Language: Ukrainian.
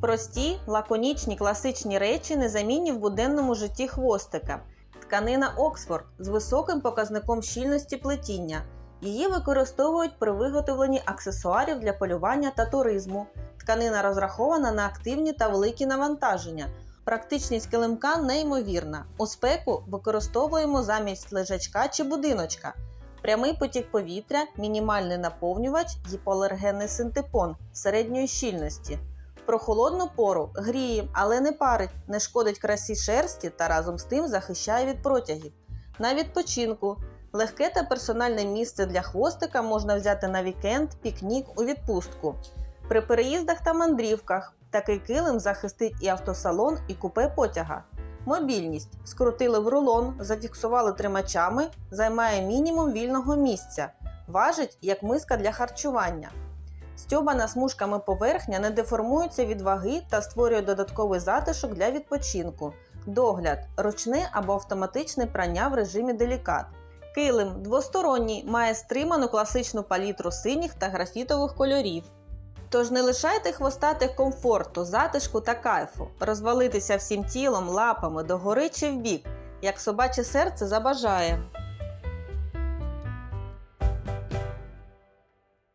Прості, лаконічні класичні речі незамінні в буденному житті хвостика. Тканина Оксфорд з високим показником щільності плетіння. Її використовують при виготовленні аксесуарів для полювання та туризму. Тканина розрахована на активні та великі навантаження. Практичність килимка неймовірна. У спеку використовуємо замість лежачка чи будиночка. Прямий потік повітря, мінімальний наповнювач, гіпоалергенний синтепон середньої щільності. Прохолодну пору гріє, але не парить, не шкодить красі шерсті та разом з тим захищає від протягів. На відпочинку легке та персональне місце для хвостика можна взяти на вікенд, пікнік у відпустку. При переїздах та мандрівках такий килим захистить і автосалон, і купе потяга. Мобільність скрутили в рулон, зафіксували тримачами, займає мінімум вільного місця, важить як миска для харчування. Стьобана смужками поверхня не деформується від ваги та створює додатковий затишок для відпочинку. Догляд ручне або автоматичне прання в режимі делікат. Килим двосторонній має стриману класичну палітру синіх та графітових кольорів. Тож не лишайте хвостатих комфорту, затишку та кайфу, розвалитися всім тілом, лапами догори чи вбік, як собаче серце забажає.